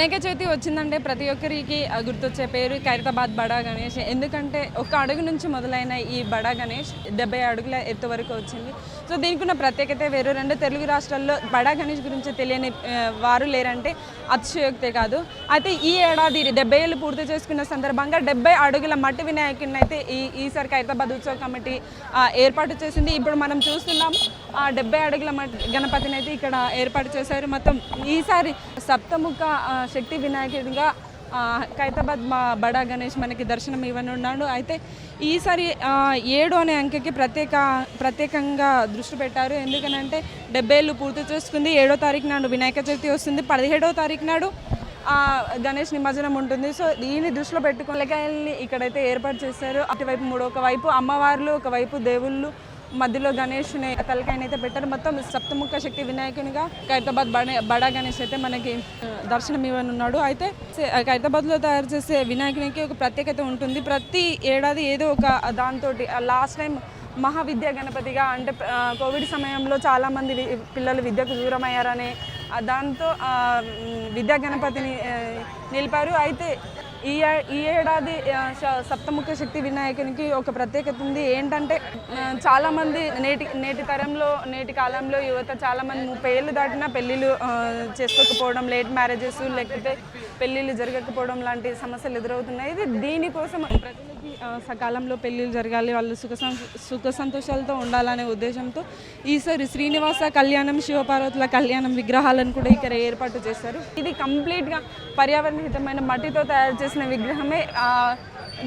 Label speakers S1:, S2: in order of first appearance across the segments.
S1: వినాయక చవితి వచ్చిందంటే ప్రతి ఒక్కరికి గుర్తొచ్చే పేరు ఖైరతాబాద్ బడా గణేష్. ఎందుకంటే ఒక అడుగు నుంచి మొదలైన ఈ బడా గణేష్ డెబ్బై అడుగుల ఎత్తు వరకు వచ్చింది. సో దీనికి ఉన్న ప్రత్యేకత వేరు. రెండు తెలుగు రాష్ట్రాల్లో బడా గణేష్ గురించి తెలియని వారు లేరంటే అతిశయోక్తే కాదు. అయితే ఈ ఏడాది డెబ్బై ఏళ్ళు పూర్తి చేసుకున్న సందర్భంగా డెబ్బై అడుగుల మట్టి వినాయకుడిని అయితే ఈ ఈసారి ఖైరతాబాద్ ఉత్సవ కమిటీ ఏర్పాటు చేసింది. ఇప్పుడు మనం చూస్తున్నాం ఆ డెబ్బై అడుగుల మట్టి గణపతిని అయితే ఇక్కడ ఏర్పాటు చేశారు. మొత్తం ఈసారి సప్తముఖ శక్తి వినాయకుడిగా ఖైతాబాద్ మా బడా గణేష్ మనకి దర్శనం ఇవ్వనున్నాడు. అయితే ఈసారి ఏడు అనే అంకెకి ప్రత్యేక ప్రత్యేకంగా దృష్టి పెట్టారు. ఎందుకనంటే డెబ్బై ఏళ్ళు పూర్తి చేసుకుంది ఏడో తారీఖు నాడు వినాయక చవితి వస్తుంది పదిహేడో తారీఖు నాడు గణేష్ నిమజ్జనం ఉంటుంది. సో దీన్ని దృష్టిలో పెట్టుకుని ఇక్కడైతే ఏర్పాటు చేశారు. అటువైపు మూడు ఒకవైపు అమ్మవార్లు ఒకవైపు దేవుళ్ళు మధ్యలో గణేష్ని తలకాయని అయితే పెట్టారు. మొత్తం సప్తముఖ శక్తి వినాయకునిగా ఖైరతాబాద్ బడా బడా గణేష్ అయితే మనకి దర్శనం ఇవ్వనున్నాడు అయితే ఖైరతాబాద్లో తయారు చేసే వినాయకునికి ఒక ప్రత్యేకత ఉంటుంది. ప్రతి ఏడాది ఏదో ఒక దాంతో లాస్ట్ టైం మహావిద్యా గణపతిగా అంటే కోవిడ్ సమయంలో చాలామంది పిల్లలు విద్యకు దూరం దాంతో విద్యా గణపతిని నిలిపారు. అయితే ఈ ఈ ఏడాది సప్తముఖ శక్తి వినాయకునికి ఒక ప్రత్యేకత ఉంది. ఏంటంటే చాలామంది నేటి నేటి తరంలో నేటి కాలంలో యువత చాలామంది ముప్పై ఏళ్ళు దాటినా పెళ్ళిళ్ళు చేసుకోకపోవడం లేట్ మ్యారేజెస్ లేకపోతే పెళ్ళిళ్ళు జరగకపోవడం లాంటి సమస్యలు ఎదురవుతున్నాయి. ఇది దీనికోసం ప్రజలకి సకాలంలో పెళ్ళిళ్ళు జరగాలి వాళ్ళు సుఖ సం- సుఖ సంతోషాలతో ఉండాలనే ఉద్దేశంతో ఈసారి శ్రీనివాస కళ్యాణం శివపార్వతుల కళ్యాణం విగ్రహాలను కూడా ఇక్కడ ఏర్పాటు చేశారు. ఇది కంప్లీట్గా పర్యావరణ హితమైన మట్టితో తయారు చేసిన విగ్రహమే ఆ,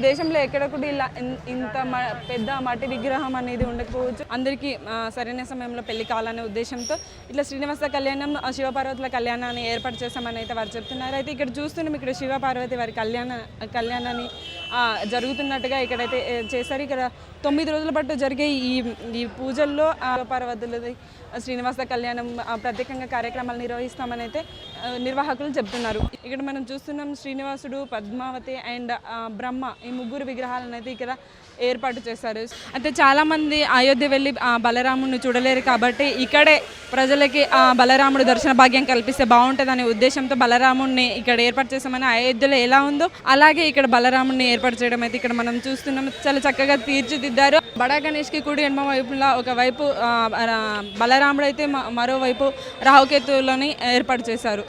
S1: దేశంలో ఎక్కడ కూడా ఇలా ఇన్- ఇంత మ- పెద్ద మట్టి విగ్రహం అనేది ఉండకపోవచ్చు. అందరికీ సరైన సమయంలో పెళ్ళి కావాలనే ఉద్దేశంతో ఇట్లా శ్రీనివాస కళ్యాణం శివపార్వతుల కళ్యాణాన్ని ఏర్పాటు చేశామని అయితే వారు చెప్తున్నారు. అయితే ఇక్కడ చూస్తున్నాం ఇక్కడ శివపార్వతి వారి కళ్యాణ కళ్యాణాన్ని జరుగుతున్నట్టుగా ఇక్కడైతే చేశారు. ఇక్కడ తొమ్మిది రోజుల పాటు జరిగే ఈ ఈ పూజల్లో పర్వతులు శ్రీనివాస కళ్యాణం ప్రత్యేకంగా కార్యక్రమాలు నిర్వహిస్తామని అయితే నిర్వాహకులు చెప్తున్నారు. ఇక్కడ మనం చూస్తున్నాం శ్రీనివాసుడు పద్మావతి అండ్ బ్రహ్మ ఈ ముగ్గురు విగ్రహాలను అయితే ఇక్కడ ఏర్పాటు చేశారు. అయితే చాలామంది అయోధ్య వెళ్ళి ఆ, బలరాముడిని చూడలేరు కాబట్టి ఇక్కడే ప్రజలకి ఆ బలరాముడు దర్శన భాగ్యం కల్పిస్తే బాగుంటుందనే ఉద్దేశంతో బలరాముడిని ఇక్కడ ఏర్పాటు చేసామని అయోధ్యలో ఎలా ఉందో అలాగే ఇక్కడ బలరాముడిని ఏర్పాటు చేయడం అయితే ఇక్కడ మనం చూస్తున్నాం. చాలా చక్కగా తీర్చిదిద్దారు. బడా గణేష్కి కుడి ఎడమ వైపులా ఒకవైపు ఆ, బలరాముడు అయితే మరోవైపు రాహుకేతువులని ఏర్పాటు చేశారు.